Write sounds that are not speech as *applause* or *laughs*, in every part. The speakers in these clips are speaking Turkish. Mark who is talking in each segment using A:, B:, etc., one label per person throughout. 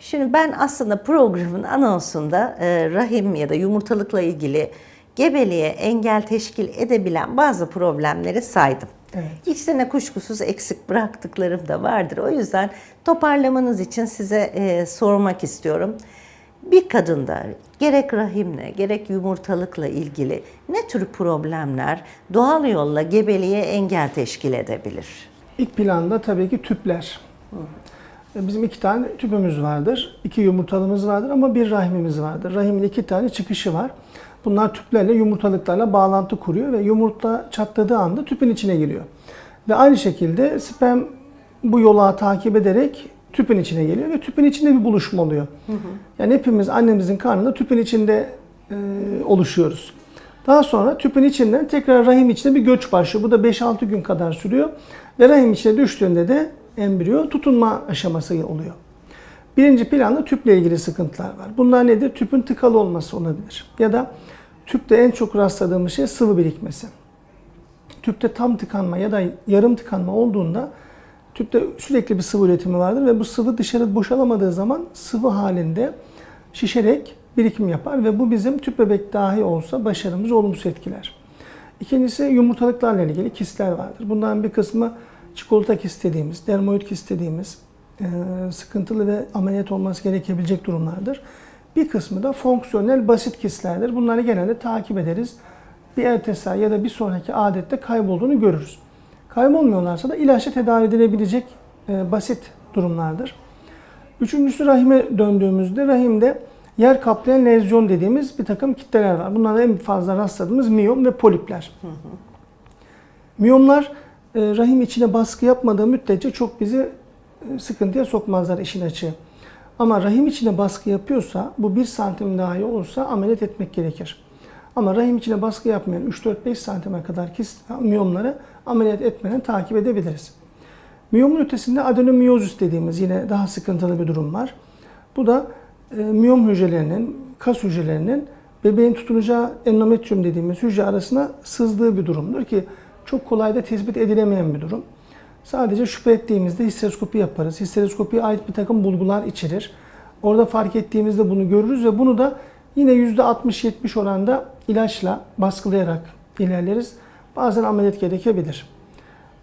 A: Şimdi ben aslında programın anonsunda e, rahim ya da yumurtalıkla ilgili gebeliğe engel teşkil edebilen bazı problemleri saydım.
B: Evet.
A: İçlerine kuşkusuz eksik bıraktıklarım da vardır. O yüzden toparlamanız için size e, sormak istiyorum. Bir kadında gerek rahimle gerek yumurtalıkla ilgili ne tür problemler doğal yolla gebeliğe engel teşkil edebilir?
B: İlk planda tabii ki tüpler. E, Bizim iki tane tüpümüz vardır. iki yumurtalımız vardır ama bir rahimimiz vardır. Rahimin iki tane çıkışı var. Bunlar tüplerle, yumurtalıklarla bağlantı kuruyor ve yumurta çatladığı anda tüpün içine giriyor. Ve aynı şekilde sperm bu yola takip ederek tüpün içine geliyor ve tüpün içinde bir buluşma oluyor. Yani hepimiz annemizin karnında tüpün içinde e, oluşuyoruz. Daha sonra tüpün içinden tekrar rahim içine bir göç başlıyor. Bu da 5-6 gün kadar sürüyor. Ve rahim içine düştüğünde de embriyo tutunma aşaması oluyor. Birinci planda tüple ilgili sıkıntılar var. Bunlar nedir? Tüpün tıkalı olması olabilir. Ya da tüpte en çok rastladığımız şey sıvı birikmesi. Tüpte tam tıkanma ya da yarım tıkanma olduğunda tüpte sürekli bir sıvı üretimi vardır ve bu sıvı dışarı boşalamadığı zaman sıvı halinde şişerek birikim yapar ve bu bizim tüp bebek dahi olsa başarımızı olumsuz etkiler. İkincisi yumurtalıklarla ilgili kistler vardır. Bunların bir kısmı çikolata kist dediğimiz, dermoid kist dediğimiz e, sıkıntılı ve ameliyat olması gerekebilecek durumlardır. Bir kısmı da fonksiyonel basit kistlerdir. Bunları genelde takip ederiz. Bir ertesi ya da bir sonraki adette kaybolduğunu görürüz. Kaybolmuyorlarsa da ilaçla tedavi edilebilecek e, basit durumlardır. Üçüncüsü rahime döndüğümüzde rahimde yer kaplayan lezyon dediğimiz bir takım kitleler var. Bunlarda en fazla rastladığımız miyom ve polipler. Miyomlar e, rahim içine baskı yapmadığı müddetçe çok bizi e, sıkıntıya sokmazlar işin açığı. Ama rahim içine baskı yapıyorsa, bu 1 santim dahi olsa ameliyat etmek gerekir. Ama rahim içine baskı yapmayan 3-4-5 santime kadar kist miyomları ameliyat etmeden takip edebiliriz. Miyomun ötesinde adenomiyozis dediğimiz yine daha sıkıntılı bir durum var. Bu da e, miyom hücrelerinin, kas hücrelerinin bebeğin tutunacağı endometrium dediğimiz hücre arasına sızdığı bir durumdur ki çok kolay da tespit edilemeyen bir durum. Sadece şüphe ettiğimizde histeroskopi yaparız. Histeroskopiye ait bir takım bulgular içerir. Orada fark ettiğimizde bunu görürüz ve bunu da yine %60-70 oranda ilaçla baskılayarak ilerleriz. Bazen ameliyat gerekebilir.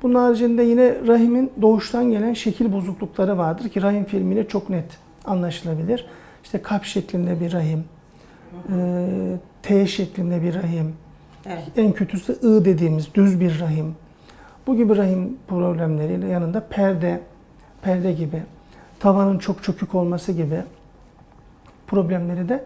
B: Bunun haricinde yine rahimin doğuştan gelen şekil bozuklukları vardır ki rahim filmiyle çok net anlaşılabilir. İşte kalp şeklinde bir rahim, e, T şeklinde bir rahim,
A: Evet.
B: en kötüsü I dediğimiz düz bir rahim. Bu gibi rahim problemleriyle yanında perde, perde gibi, tavanın çok çökük olması gibi problemleri de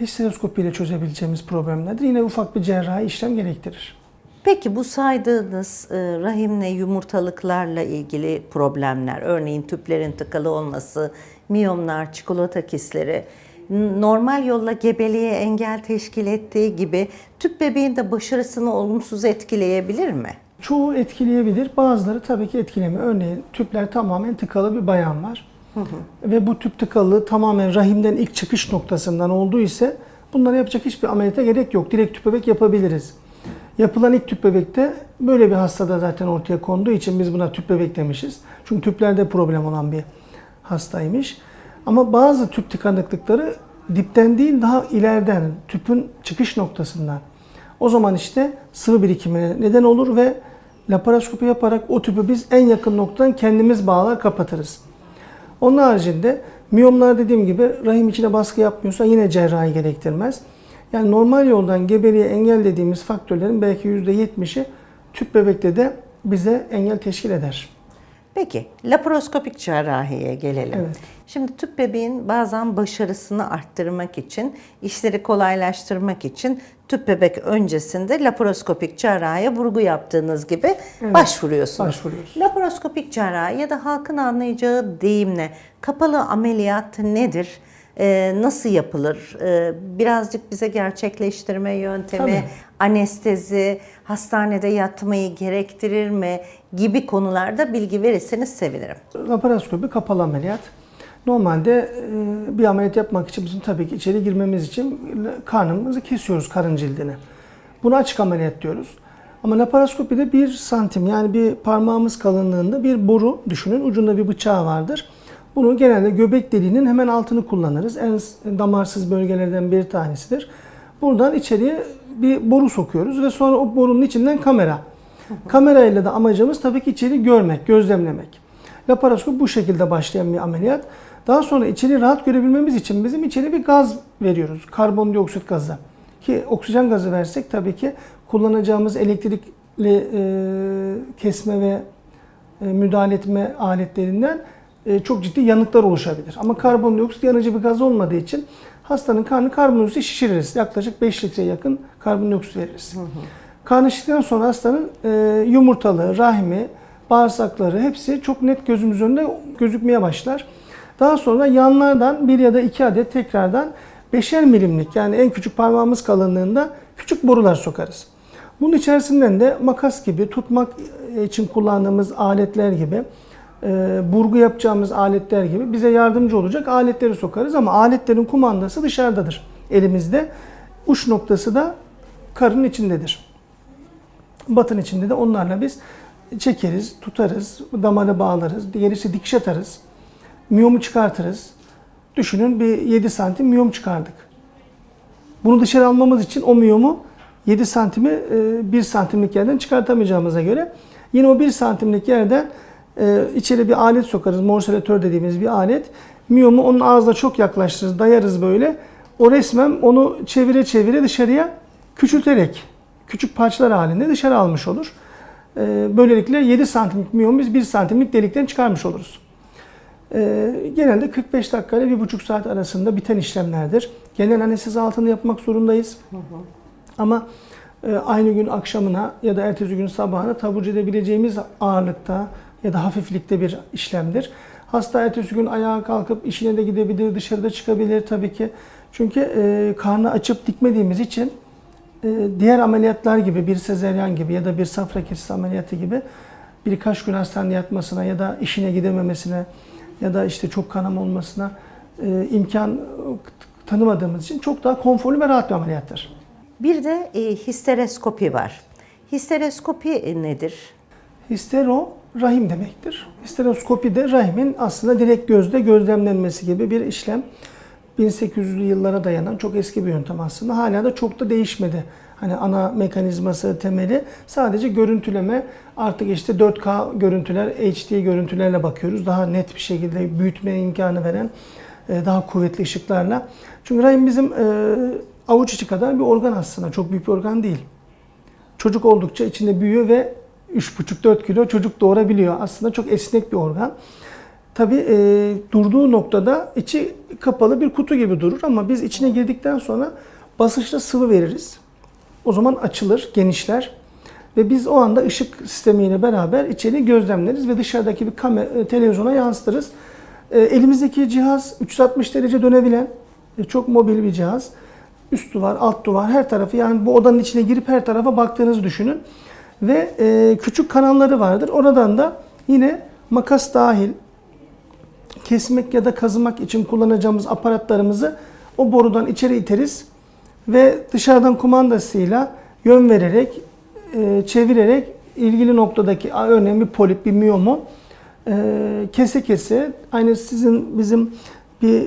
B: histeroskopi ile çözebileceğimiz problemlerdir. Yine ufak bir cerrahi işlem gerektirir.
A: Peki bu saydığınız e, rahimle yumurtalıklarla ilgili problemler, örneğin tüplerin tıkalı olması, miyomlar, çikolata kistleri, n- normal yolla gebeliğe engel teşkil ettiği gibi tüp bebeğin de başarısını olumsuz etkileyebilir mi?
B: Çoğu etkileyebilir, bazıları tabii ki etkilemiyor. Örneğin tüpler tamamen tıkalı bir bayan var. Ve bu tüp tıkalı tamamen rahimden ilk çıkış noktasından olduğu ise bunlara yapacak hiçbir ameliyata gerek yok. Direkt tüp bebek yapabiliriz. Yapılan ilk tüp bebekte böyle bir hastada zaten ortaya konduğu için biz buna tüp bebek demişiz. Çünkü tüplerde problem olan bir hastaymış. Ama bazı tüp tıkanıklıkları dipten değil daha ileriden tüpün çıkış noktasından. O zaman işte sıvı birikimine neden olur ve laparoskopi yaparak o tüpü biz en yakın noktadan kendimiz bağlar kapatırız. Onun haricinde miyomlar dediğim gibi rahim içine baskı yapmıyorsa yine cerrahi gerektirmez. Yani normal yoldan gebeliğe engellediğimiz faktörlerin belki %70'i tüp bebekte de bize engel teşkil eder.
A: Peki, laparoskopik cerrahiye gelelim.
B: Evet.
A: Şimdi tüp bebeğin bazen başarısını arttırmak için, işleri kolaylaştırmak için tüp bebek öncesinde laparoskopik cerrahiye vurgu yaptığınız gibi
B: Evet,
A: başvuruyorsunuz.
B: başvuruyoruz.
A: Laparoskopik cerrahi ya da halkın anlayacağı deyimle kapalı ameliyat nedir? Ee, nasıl yapılır? Ee, birazcık bize gerçekleştirme yöntemi,
B: Tabii.
A: anestezi, hastanede yatmayı gerektirir mi gibi konularda bilgi verirseniz sevinirim.
B: Laparoskopi kapalı ameliyat. Normalde e, bir ameliyat yapmak için bizim tabii ki içeri girmemiz için karnımızı kesiyoruz karın cildini. Buna açık ameliyat diyoruz. Ama laparoskopide bir santim yani bir parmağımız kalınlığında bir boru düşünün. Ucunda bir bıçağı vardır. Bu Bunu genelde göbek deliğinin hemen altını kullanırız. En damarsız bölgelerden bir tanesidir. Buradan içeriye bir boru sokuyoruz ve sonra o borunun içinden kamera. Kamerayla da amacımız tabii ki içeri görmek, gözlemlemek. Laparoskop bu şekilde başlayan bir ameliyat. Daha sonra içeri rahat görebilmemiz için bizim içeri bir gaz veriyoruz. Karbondioksit gazı. Ki oksijen gazı versek tabii ki kullanacağımız elektrikli e, kesme ve e, müdahale etme aletlerinden çok ciddi yanıklar oluşabilir. Ama karbondioksit yanıcı bir gaz olmadığı için hastanın karnı karbondioksit şişiririz. Yaklaşık 5 litreye yakın karbondioksit veririz. Karnı şiştikten sonra hastanın e, yumurtalığı, rahmi, bağırsakları hepsi çok net gözümüz önünde gözükmeye başlar. Daha sonra yanlardan bir ya da iki adet tekrardan beşer milimlik yani en küçük parmağımız kalınlığında küçük borular sokarız. Bunun içerisinden de makas gibi tutmak için kullandığımız aletler gibi e, burgu yapacağımız aletler gibi bize yardımcı olacak aletleri sokarız ama aletlerin kumandası dışarıdadır elimizde. Uç noktası da karın içindedir. Batın içinde de onlarla biz çekeriz, tutarız, damarı bağlarız, gerisi dikiş atarız, miyomu çıkartırız. Düşünün bir 7 santim miyom çıkardık. Bunu dışarı almamız için o miyomu 7 santimi 1 santimlik yerden çıkartamayacağımıza göre yine o 1 santimlik yerden e, içeri bir alet sokarız. Morselatör dediğimiz bir alet. Miyomu onun ağzına çok yaklaştırırız, dayarız böyle. O resmen onu çevire çevire dışarıya küçülterek küçük parçalar halinde dışarı almış olur. E, Böylelikle 7 santimlik miyomu biz 1 santimlik delikten çıkarmış oluruz. Ee, genelde 45 dakika ile 1,5 saat arasında biten işlemlerdir. Genel anestezi altında yapmak zorundayız. Ama e, aynı gün akşamına ya da ertesi gün sabahına taburcu edebileceğimiz ağırlıkta ya da hafiflikte bir işlemdir. Hasta ertesi gün ayağa kalkıp işine de gidebilir, dışarıda çıkabilir tabii ki. Çünkü e, karnı açıp dikmediğimiz için e, diğer ameliyatlar gibi bir sezeryan gibi ya da bir safra kesisi ameliyatı gibi birkaç gün hastanede yatmasına ya da işine gidememesine ya da işte çok kanama olmasına e, imkan tanımadığımız için çok daha konforlu ve rahat bir ameliyattır.
A: Bir de e, histeroskopi var. Histeroskopi nedir?
B: Histero rahim demektir. Histeroskopi de rahimin aslında direkt gözde gözlemlenmesi gibi bir işlem. 1800'lü yıllara dayanan çok eski bir yöntem aslında. Hala da çok da değişmedi. Hani ana mekanizması, temeli sadece görüntüleme. Artık işte 4K görüntüler, HD görüntülerle bakıyoruz. Daha net bir şekilde büyütme imkanı veren e, daha kuvvetli ışıklarla. Çünkü rahim bizim e, avuç içi kadar bir organ aslında. Çok büyük bir organ değil. Çocuk oldukça içinde büyüyor ve 3,5-4 kilo çocuk doğurabiliyor. Aslında çok esnek bir organ. Tabii e, durduğu noktada içi kapalı bir kutu gibi durur ama biz içine girdikten sonra basınçla sıvı veririz. O zaman açılır, genişler ve biz o anda ışık sistemiyle beraber içeri gözlemleriz ve dışarıdaki bir kamera, televizyona yansıtırız. E, elimizdeki cihaz 360 derece dönebilen e, çok mobil bir cihaz. Üst duvar, alt duvar, her tarafı yani bu odanın içine girip her tarafa baktığınızı düşünün. Ve e, küçük kanalları vardır. Oradan da yine makas dahil kesmek ya da kazımak için kullanacağımız aparatlarımızı o borudan içeri iteriz ve dışarıdan kumandasıyla yön vererek, e, çevirerek ilgili noktadaki örneğin bir polip, bir miyomu e, kese kese aynı sizin bizim bir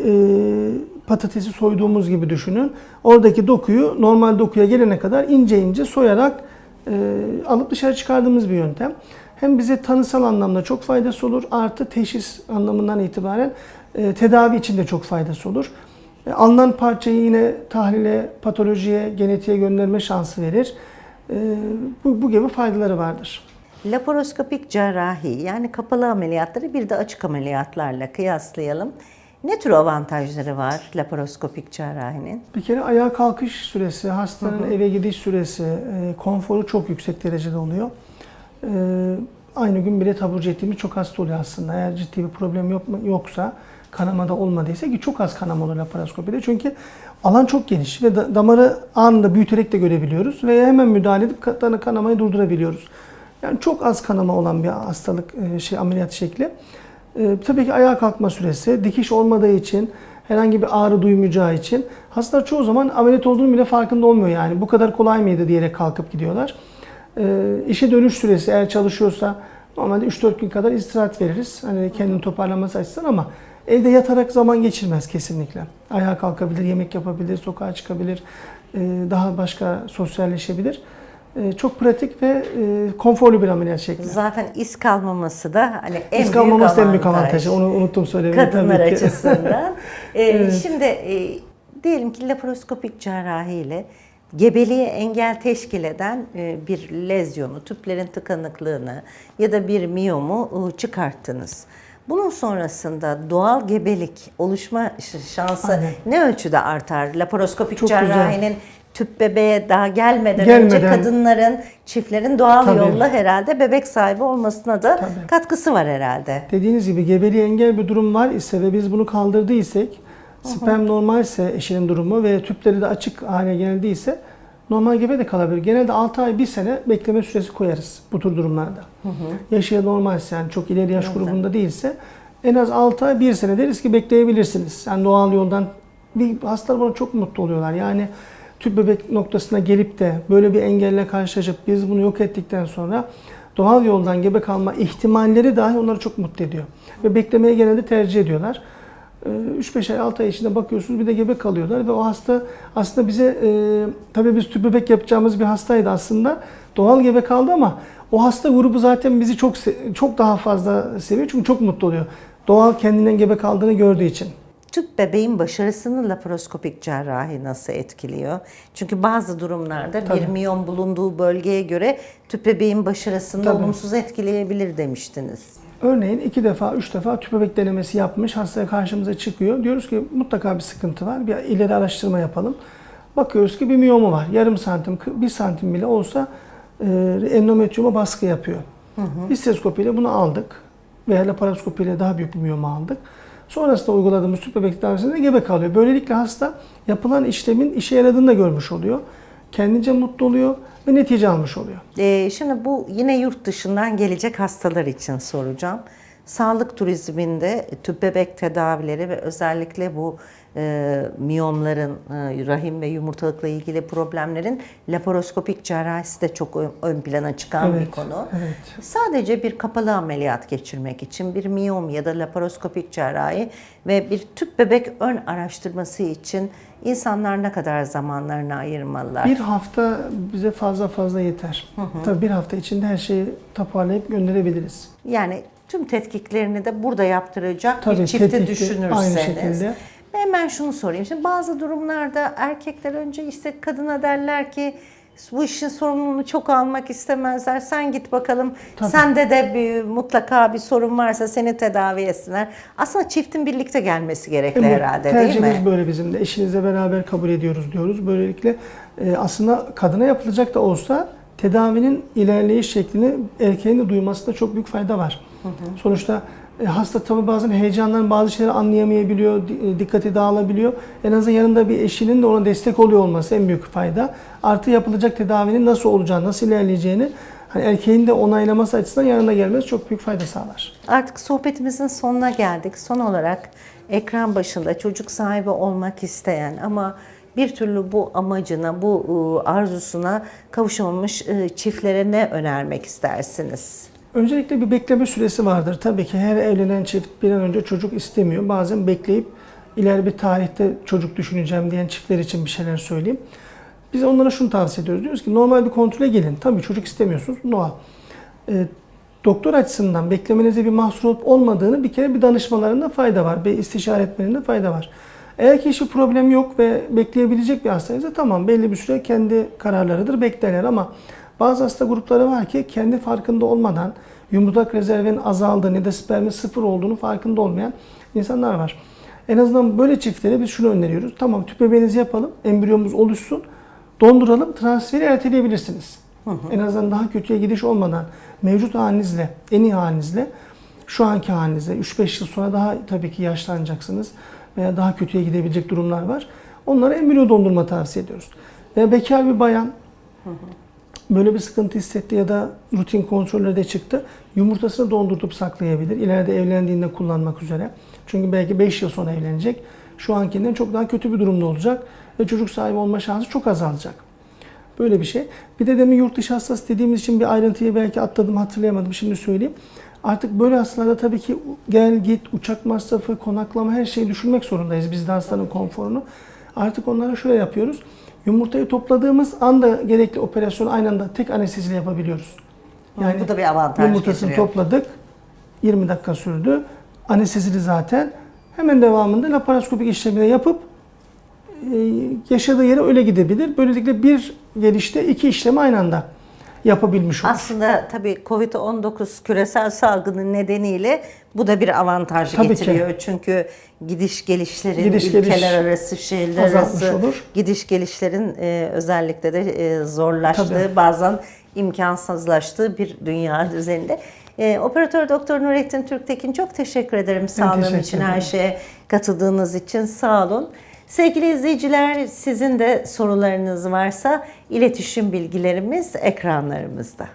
B: patatesi soyduğumuz gibi düşünün. Oradaki dokuyu normal dokuya gelene kadar ince ince soyarak e, alıp dışarı çıkardığımız bir yöntem. Hem bize tanısal anlamda çok faydası olur artı teşhis anlamından itibaren e, tedavi için de çok faydası olur. E, alınan parçayı yine tahlile, patolojiye, genetiğe gönderme şansı verir. E, bu, bu gibi faydaları vardır.
A: Laparoskopik cerrahi yani kapalı ameliyatları bir de açık ameliyatlarla kıyaslayalım. Ne tür avantajları var laparoskopik cerrahinin?
B: Bir kere ayağa kalkış süresi, hastanın eve gidiş süresi, e, konforu çok yüksek derecede oluyor. E, aynı gün bile taburcu ettiğimiz çok hasta oluyor aslında. Eğer ciddi bir problem yok, yoksa, kanamada olmadıysa ki çok az kanama olur laparoskopide. Çünkü alan çok geniş ve da- damarı anında büyüterek de görebiliyoruz ve hemen müdahale edip kan- kanamayı durdurabiliyoruz. Yani çok az kanama olan bir hastalık e, şey ameliyat şekli. E, tabii ki ayağa kalkma süresi, dikiş olmadığı için, herhangi bir ağrı duymayacağı için hastalar çoğu zaman ameliyat olduğunu bile farkında olmuyor yani. Bu kadar kolay mıydı diyerek kalkıp gidiyorlar. E, işe dönüş süresi eğer çalışıyorsa normalde 3-4 gün kadar istirahat veririz. Hani kendini toparlaması açısından ama Evde yatarak zaman geçirmez kesinlikle. Ayağa kalkabilir, yemek yapabilir, sokağa çıkabilir, e, daha başka sosyalleşebilir. E, Çok pratik ve e, konforlu bir ameliyat şekli.
A: Zaten iz kalmaması da hani en
B: almaması
A: büyük
B: en büyük
A: avantaj.
B: avantajı. Onu unuttum söylemeyi
A: kadınlar
B: tabii ki.
A: açısından. *laughs* Ee,
B: Evet.
A: Şimdi e, diyelim ki laparoskopik cerrahi ile gebeliğe engel teşkil eden e, bir lezyonu, tüplerin tıkanıklığını ya da bir miyomu çıkarttınız. Bunun sonrasında doğal gebelik oluşma şansı
B: Aynen.
A: ne ölçüde artar? Laparoskopik
B: Çok güzel.
A: Tüp bebeğe daha gelmeden,
B: Gelmeden.
A: önce kadınların, çiftlerin doğal
B: Tabii.
A: yolla herhalde bebek sahibi olmasına da
B: Tabii.
A: katkısı var herhalde.
B: Dediğiniz gibi gebeliğe engel bir durum var ise ve biz bunu kaldırdıysak, sperm normalse eşinin durumu ve tüpleri de açık hale geldiyse normal gebe de kalabilir. Genelde 6 ay 1 sene bekleme süresi koyarız bu tür durumlarda. Yaşı normalse yani çok ileri yaş grubunda değilse en az 6 ay 1 sene deriz ki bekleyebilirsiniz. Yani doğal yoldan bir hastalar buna çok mutlu oluyorlar. Yani tüp bebek noktasına gelip de böyle bir engelle karşılaşıp biz bunu yok ettikten sonra doğal yoldan gebe kalma ihtimalleri dahi onları çok mutlu ediyor. Ve beklemeyi genelde tercih ediyorlar. Ee, 3-5 ay 6 ay içinde bakıyorsunuz bir de gebe kalıyorlar ve o hasta aslında bize e, tabii biz tüp bebek yapacağımız bir hastaydı aslında. Doğal gebe kaldı ama o hasta grubu zaten bizi çok çok daha fazla seviyor çünkü çok mutlu oluyor. Doğal kendinden gebe kaldığını gördüğü için.
A: Tüp bebeğin başarısını laparoskopik cerrahi nasıl etkiliyor? Çünkü bazı durumlarda bir
B: Tabii.
A: miyom bulunduğu bölgeye göre tüp bebeğin başarısını
B: Tabii.
A: olumsuz etkileyebilir demiştiniz.
B: Örneğin iki defa, üç defa tüp bebek denemesi yapmış, hasta karşımıza çıkıyor. Diyoruz ki mutlaka bir sıkıntı var, bir ileri araştırma yapalım. Bakıyoruz ki bir miyomu var. Yarım santim, bir santim bile olsa e, endometriyuma baskı yapıyor. Histeroskopiyle bunu aldık veya laparoskopiyle daha büyük bir miyomu aldık. Sonrasında uyguladığımız tüp bebek tedavisinde gebe kalıyor. Böylelikle hasta yapılan işlemin işe yaradığını da görmüş oluyor. Kendince mutlu oluyor ve netice almış oluyor.
A: Ee, şimdi bu yine yurt dışından gelecek hastalar için soracağım. Sağlık turizminde tüp bebek tedavileri ve özellikle bu e, miyomların, e, rahim ve yumurtalıkla ilgili problemlerin laparoskopik cerrahisi de çok ön, ön plana çıkan bir
B: Evet,
A: konu.
B: evet.
A: Sadece bir kapalı ameliyat geçirmek için bir miyom ya da laparoskopik cerrahi ve bir tüp bebek ön araştırması için insanlar ne kadar zamanlarını ayırmalılar?
B: Bir hafta bize fazla fazla yeter. Tabii bir hafta içinde her şeyi toparlayıp gönderebiliriz.
A: Yani tüm tetkiklerini de burada yaptıracak
B: Tabii,
A: bir çifti
B: tetkikli,
A: düşünürseniz.
B: aynı şekilde.
A: Ve hemen şunu sorayım. Şimdi bazı durumlarda erkekler önce işte kadına derler ki bu işin sorumluluğunu çok almak istemezler. Sen git bakalım.
B: Tabii.
A: Sende de bir, mutlaka bir sorun varsa seni tedavi etsinler. Aslında çiftin birlikte gelmesi gerekli
B: Evet,
A: herhalde değil
B: tercihimiz
A: mi?
B: böyle bizim de. Eşinizle beraber kabul ediyoruz diyoruz. Böylelikle e, aslında kadına yapılacak da olsa tedavinin ilerleyiş şeklini erkeğin de duymasında çok büyük fayda var. Sonuçta e, hasta tabii bazen heyecandan bazı şeyleri anlayamayabiliyor, e, dikkati dağılabiliyor. En azından yanında bir eşinin de ona destek oluyor olması en büyük fayda. Artı yapılacak tedavinin nasıl olacağını, nasıl ilerleyeceğini hani erkeğin de onaylaması açısından yanında gelmesi çok büyük fayda sağlar.
A: Artık sohbetimizin sonuna geldik. Son olarak ekran başında çocuk sahibi olmak isteyen ama bir türlü bu amacına, bu ıı, arzusuna kavuşamamış ıı, çiftlere ne önermek istersiniz?
B: Öncelikle bir bekleme süresi vardır. Tabii ki her evlenen çift bir an önce çocuk istemiyor. Bazen bekleyip ileri bir tarihte çocuk düşüneceğim diyen çiftler için bir şeyler söyleyeyim. Biz onlara şunu tavsiye ediyoruz. Diyoruz ki normal bir kontrole gelin. Tabii çocuk istemiyorsunuz. Doğal. Ee, doktor açısından beklemenize bir mahsur olup olmadığını bir kere bir danışmalarında fayda var. Bir istişare etmelerinde fayda var. Eğer ki hiçbir problem yok ve bekleyebilecek bir hastaysa tamam belli bir süre kendi kararlarıdır beklerler ama bazı hasta grupları var ki kendi farkında olmadan yumurtak rezervinin azaldığını ya da spermin sıfır olduğunu farkında olmayan insanlar var. En azından böyle çiftlere biz şunu öneriyoruz. Tamam tüp bebeğinizi yapalım, embriyomuz oluşsun, donduralım, transferi erteleyebilirsiniz. En azından daha kötüye gidiş olmadan mevcut halinizle, en iyi halinizle, şu anki halinizle 3-5 yıl sonra daha tabii ki yaşlanacaksınız veya daha kötüye gidebilecek durumlar var. Onlara embriyo dondurma tavsiye ediyoruz. Veya bekar bir bayan böyle bir sıkıntı hissetti ya da rutin kontrollerde çıktı. Yumurtasını dondurtup saklayabilir. İleride evlendiğinde kullanmak üzere. Çünkü belki 5 yıl sonra evlenecek. Şu ankinden çok daha kötü bir durumda olacak ve çocuk sahibi olma şansı çok azalacak. Böyle bir şey. Bir de demin yurt dışı hastası dediğimiz için bir ayrıntıyı belki atladım hatırlayamadım şimdi söyleyeyim. Artık böyle hastalarda tabii ki gel git, uçak masrafı, konaklama her şeyi düşünmek zorundayız biz de hastanın konforunu. Artık onlara şöyle yapıyoruz. Yumurtayı topladığımız anda gerekli operasyonu aynı anda tek anesteziyle yapabiliyoruz.
A: Yani bu da bir avantaj
B: Yumurtasını
A: getiriyor.
B: topladık. 20 dakika sürdü. Anestezili zaten. Hemen devamında laparoskopik işlemini yapıp e, yaşadığı yere öyle gidebilir. Böylelikle bir gelişte iki işlemi aynı anda yapabilmiş olur.
A: Aslında tabii Covid-19 küresel salgının nedeniyle bu da bir avantaj
B: Tabii ki.
A: getiriyor. Çünkü gidiş gelişlerin,
B: Gidiş
A: ülkeler
B: geliş
A: arası, şehirler arası
B: olur.
A: gidiş gelişlerin e, özellikle de e, zorlaştığı,
B: Tabii.
A: bazen imkansızlaştığı bir dünya üzerinde. E, Operatör Doktor Nurettin Türktekin çok teşekkür ederim sağlığım için, her şeye katıldığınız için sağ olun. Sevgili izleyiciler sizin de sorularınız varsa iletişim bilgilerimiz ekranlarımızda.